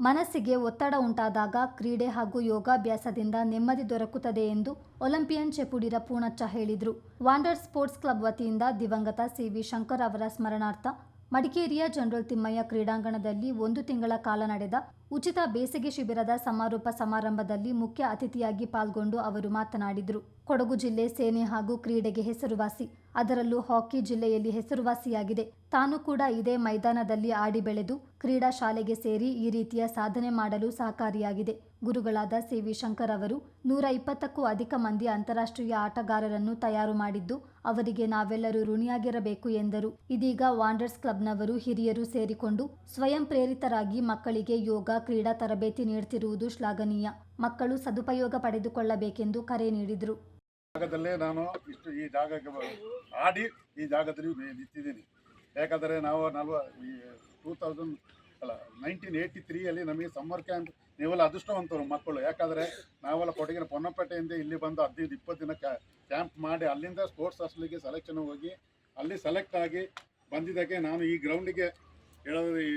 ಮನಸ್ಸಿಗೆ ಒತ್ತಡ ಉಂಟಾದಾಗ ಕ್ರೀಡೆ ಹಾಗೂ ಯೋಗಾಭ್ಯಾಸದಿಂದ ನೆಮ್ಮದಿ ದೊರಕುತ್ತದೆ ಎಂದು ಒಲಿಂಪಿಯನ್ ಚೆಪುಡಿರ ಪೂಣಚ್ಚ ಹೇಳಿದರು. ವಾಂಡರ್ ಸ್ಪೋರ್ಟ್ಸ್ ಕ್ಲಬ್ ವತಿಯಿಂದ ದಿವಂಗತ ಸಿ. ವಿ. ಶಂಕರ್ ಅವರ ಸ್ಮರಣಾರ್ಥ ಮಡಿಕೇರಿಯ ಜನರಲ್ ತಿಮ್ಮಯ್ಯ ಕ್ರೀಡಾಂಗಣದಲ್ಲಿ ಒಂದು ತಿಂಗಳ ಕಾಲ ನಡೆದ ಉಚಿತ ಬೇಸಿಗೆ ಶಿಬಿರದ ಸಮಾರೋಪ ಸಮಾರಂಭದಲ್ಲಿ ಮುಖ್ಯ ಅತಿಥಿಯಾಗಿ ಪಾಲ್ಗೊಂಡು ಅವರು ಮಾತನಾಡಿದರು. ಕೊಡಗು ಜಿಲ್ಲೆ ಸೇನೆ ಹಾಗೂ ಕ್ರೀಡೆಗೆ ಹೆಸರುವಾಸಿ. ಅದರಲ್ಲೂ ಹಾಕಿ ಜಿಲ್ಲೆಯಲ್ಲಿ ಹೆಸರುವಾಸಿಯಾಗಿದೆ. ತಾನು ಕೂಡ ಇದೇ ಮೈದಾನದಲ್ಲಿ ಆಡಿ ಬೆಳೆದು ಕ್ರೀಡಾ ಶಾಲೆಗೆ ಸೇರಿ ಈ ರೀತಿಯ ಸಾಧನೆ ಮಾಡಲು ಸಹಕಾರಿಯಾಗಿದೆ. ಗುರುಗಳಾದ ಸಿ. ವಿ. ಶಂಕರ್ ಅವರು ನೂರ ಇಪ್ಪತ್ತಕ್ಕೂ ಅಧಿಕ ಮಂದಿ ಅಂತಾರಾಷ್ಟ್ರೀಯ ಆಟಗಾರರನ್ನು ತಯಾರು ಮಾಡಿದ್ದು, ಅವರಿಗೆ ನಾವೆಲ್ಲರೂ ಋಣಿಯಾಗಿರಬೇಕು ಎಂದರು. ಇದೀಗ ವಾಂಡರ್ಸ್ ಕ್ಲಬ್ನವರು ಹಿರಿಯರು ಸೇರಿಕೊಂಡು ಸ್ವಯಂ ಪ್ರೇರಿತರಾಗಿ ಮಕ್ಕಳಿಗೆ ಯೋಗ, ಕ್ರೀಡಾ ತರಬೇತಿ ನೀಡುತ್ತಿರುವುದು ಶ್ಲಾಘನೀಯ. ಮಕ್ಕಳು ಸದುಪಯೋಗ ಪಡೆದುಕೊಳ್ಳಬೇಕೆಂದು ಕರೆ ನೀಡಿದರು. ಜಾಗದಲ್ಲೇ ನಾನು ಇಷ್ಟು ಈ ಜಾಗಕ್ಕೆ ಆಡಿ ಈ ಜಾಗದಲ್ಲಿ ನಿಂತಿದ್ದೀನಿ. ಯಾಕಂದರೆ ನಾವು ನಲ್ವ ಈ ಟೂ ತೌಸಂಡ್ ಅಲ್ಲ ನೈನ್ಟೀನ್ ಏಯ್ಟಿ ತ್ರೀಯಲ್ಲಿ ನಮಗೆ ಸಮ್ಮರ್ ಕ್ಯಾಂಪ್ ನೀವೆಲ್ಲ ಅದೃಷ್ಟವಂತರು ಮಕ್ಕಳು. ಯಾಕಂದರೆ ನಾವೆಲ್ಲ ಕೊಡಗಿನ ಪೊನ್ನಪೇಟೆಯಿಂದ ಇಲ್ಲಿ ಬಂದು ಹದಿನೈದು, ಇಪ್ಪತ್ತು ದಿನ ಕ್ಯಾಂಪ್ ಮಾಡಿ ಅಲ್ಲಿಂದ ಸ್ಪೋರ್ಟ್ಸ್ ಹಾಸ್ಟೆಲಿಗೆ ಸೆಲೆಕ್ಷನ್ ಹೋಗಿ ಅಲ್ಲಿ ಸೆಲೆಕ್ಟ್ ಆಗಿ ಬಂದಿದ್ದಕ್ಕೆ ನಾನು ಈ ಗ್ರೌಂಡಿಗೆ ಹೇಳೋದು ಈ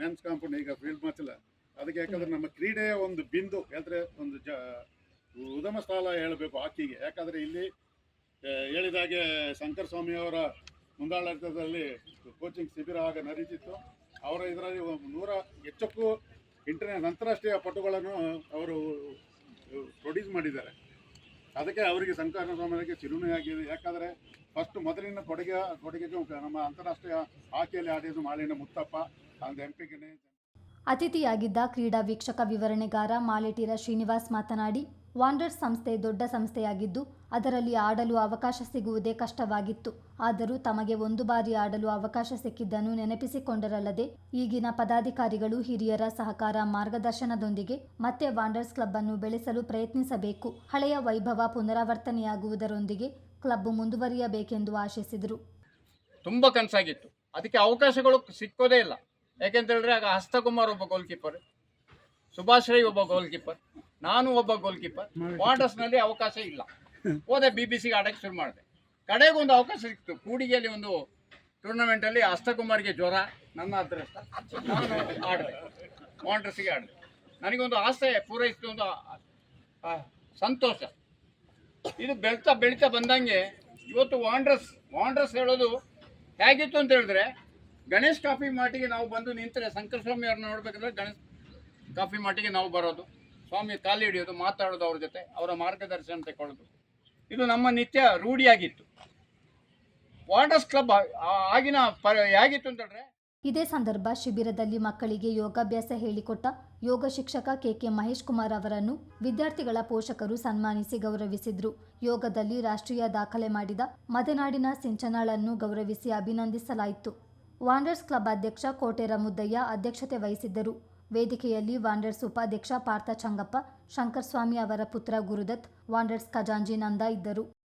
ಮೆನ್ಸ್ ಕಾಂಪೌಂಡ್ ಈಗ ಫೀಲ್ಡ್ ಮ್ಯಾಚ್ ಇಲ್ಲ. ಅದಕ್ಕೆ ಯಾಕಂದರೆ ನಮ್ಮ ಕ್ರೀಡೆಯ ಒಂದು ಬಿಂದು ಹೇಳಿದ್ರೆ ಒಂದು ಜ ಉದಮ ಸ್ಥಳ ಹೇಳಬೇಕು ಹಾಕಿಗೆ. ಯಾಕಂದರೆ ಇಲ್ಲಿ ಹೇಳಿದಾಗೆ ಶಂಕರ್ ಸ್ವಾಮಿ ಅವರ ಮುಂದಾಳತ್ವದಲ್ಲಿ ಕೋಚಿಂಗ್ ಶಿಬಿರ ಆಗ ನಡೀತಿತ್ತು. ಅವರ ಇದರಲ್ಲಿ ನೂರ ಹೆಚ್ಚಕ್ಕೂ ಇಂಟರ್ನೆ ಅಂತಾರಾಷ್ಟ್ರೀಯ ಪಟುಗಳನ್ನು ಅವರು ಪ್ರೊಡ್ಯೂಸ್ ಮಾಡಿದ್ದಾರೆ. ಅದಕ್ಕೆ ಅವರಿಗೆ ಶಂಕರ ಸಮಯಕ್ಕೆ ಚಿರುಣಿಯಾಗಿದೆ ಯಾಕಂದರೆ ಫಸ್ಟ್ ಮೊದಲಿನ ಕೊಡುಗೆ, ಕೊಡುಗೆಗೆ ನಮ್ಮ ಅಂತಾರಾಷ್ಟ್ರೀಯ ಹಾಕಿಯಲ್ಲಿ ಆಡಿದ್ದು ಮಾಲಿನ ಮುತ್ತಪ್ಪ ಅಂದ್ ಎಂ ಪಿ ಗಣೇಶ್ ಅತಿಥಿಯಾಗಿದ್ದ ಕ್ರೀಡಾ ವೀಕ್ಷಕ ವಿವರಣೆಗಾರ ಮಾಲೆಟೀರ ಶ್ರೀನಿವಾಸ್ ಮಾತನಾಡಿ ವಾಂಡರ್ಸ್ ಸಂಸ್ಥೆ ದೊಡ್ಡ ಸಂಸ್ಥೆಯಾಗಿದ್ದು ಅದರಲ್ಲಿ ಆಡಲು ಅವಕಾಶ ಸಿಗುವುದೇ ಕಷ್ಟವಾಗಿತ್ತು. ಆದರೂ ತಮಗೆ ಒಂದು ಬಾರಿ ಆಡಲು ಅವಕಾಶ ಸಿಕ್ಕಿದ್ದನ್ನು ನೆನಪಿಸಿಕೊಂಡರಲ್ಲದೆ ಈಗಿನ ಪದಾಧಿಕಾರಿಗಳು ಹಿರಿಯರ ಸಹಕಾರ ಮಾರ್ಗದರ್ಶನದೊಂದಿಗೆ ಮತ್ತೆ ವಾಂಡರ್ಸ್ ಕ್ಲಬ್ ಅನ್ನು ಬೆಳೆಸಲು ಪ್ರಯತ್ನಿಸಬೇಕು. ಹಳೆಯ ವೈಭವ ಪುನರಾವರ್ತನೆಯಾಗುವುದರೊಂದಿಗೆ ಕ್ಲಬ್ ಮುಂದುವರಿಯಬೇಕೆಂದು ಆಶಿಸಿದರು. ತುಂಬಾ ಕನಸಾಗಿತ್ತು. ಅದಕ್ಕೆ ಅವಕಾಶಗಳು ಸಿಕ್ಕೋದೇ ಇಲ್ಲ. ಯಾಕೆಂತ ಹೇಳಿದ್ರೆ ಆಗ ಹಸ್ತಕುಮಾರ್ ಒಬ್ಬ ಗೋಲ್ ಕೀಪರ್ ಸುಭಾಷ್ ರೈ ಒಬ್ಬ ಗೋಲ್ ಕೀಪರ್ ನಾನು ಒಬ್ಬ ಗೋಲ್ ಕೀಪರ್ ವಾಟರ್ಸ್ನಲ್ಲಿ ಅವಕಾಶ ಇಲ್ಲ. ಹೋದೆ ಬಿ ಬಿ ಸಿಗೆ ಆಡಕ್ಕೆ ಶುರು ಮಾಡಿದೆ. ಕಡೆಗೆ ಒಂದು ಅವಕಾಶ ಸಿಕ್ತು. ಕೂಡಿಗೆಯಲ್ಲಿ ಒಂದು ಟೂರ್ನಮೆಂಟಲ್ಲಿ ಅಷ್ಟಕುಮಾರ್ಗೆ ಜ್ವರ, ನನ್ನ ಅದೃಷ್ಟ. ನಾನು ಆಡಿದೆ. ವಾಂಡರ್ಸಿಗೆ ಆಡಿದೆ. ನನಗೊಂದು ಆಸೆ ಪೂರೈಸಿದ ಒಂದು ಸಂತೋಷ. ಇದು ಬೆಳ್ತಾ ಬೆಳೀತಾ ಬಂದಂಗೆ ಇವತ್ತು ವಾಂಡ್ರಸ್ ವಾಂಡ್ರಸ್ ಹೇಳೋದು ಹೇಗಿತ್ತು ಅಂತ ಹೇಳಿದ್ರೆ, ಗಣೇಶ್ ಕಾಫಿ ಮಾಟಿಗೆ ನಾವು ಬಂದು ನಿಂತರೆ ಶಂಕರ ಸ್ವಾಮಿ ಅವ್ರನ್ನ ನೋಡ್ಬೇಕಂದ್ರೆ ಗಣೇಶ್ ಕಾಫಿ ಮಾಟಿಗೆ ನಾವು ಬರೋದು. ಸ್ವಾಮಿ ಕಾಲು ಹಿಡಿಯೋದು, ಮಾತಾಡೋದು ಅವ್ರ ಜೊತೆ, ಅವರ ಮಾರ್ಗದರ್ಶನ ತಗೊಳ್ಳೋದು ಇದು ನಮ್ಮ ನಿತ್ಯ ರೂಢಿಯಾಗಿತ್ತು. ವಾಟರ್ಸ್ ಕ್ಲಬ್ ಆಗಿನ ಹೇಗಿತ್ತು ಅಂತ ಹೇಳಿದ್ರೆ ಇದೇ ಸಂದರ್ಭ ಶಿಬಿರದಲ್ಲಿ ಮಕ್ಕಳಿಗೆ ಯೋಗಾಭ್ಯಾಸ ಹೇಳಿಕೊಟ್ಟ ಯೋಗ ಶಿಕ್ಷಕ ಕೆಕೆ ಮಹೇಶ್ ಕುಮಾರ್ ಅವರನ್ನು ವಿದ್ಯಾರ್ಥಿಗಳ ಪೋಷಕರು ಸನ್ಮಾನಿಸಿ ಗೌರವಿಸಿದ್ರು. ಯೋಗದಲ್ಲಿ ರಾಷ್ಟ್ರೀಯ ದಾಖಲೆ ಮಾಡಿದ ಮದೆನಾಡಿನ ಸಿಂಚನಾಳನ್ನು ಗೌರವಿಸಿ ಅಭಿನಂದಿಸಲಾಯಿತು. ವಾಂಡರ್ಸ್ ಕ್ಲಬ್ ಅಧ್ಯಕ್ಷ ಕೋಟೆರ ಮುದ್ದಯ್ಯ ಅಧ್ಯಕ್ಷತೆ ವಹಿಸಿದ್ದರು. ವೇದಿಕೆಯಲ್ಲಿ ವಾಂಡರ್ಸ್ ಉಪಾಧ್ಯಕ್ಷ ಪಾರ್ಥ ಚಂಗಪ್ಪ ಶಂಕರ್ ಸ್ವಾಮಿ ಅವರ ಪುತ್ರ ಗುರುದತ್ ವಾಂಡರ್ಸ್ ಖಜಾಂಜಿ ನಂದ ಇದ್ದರು.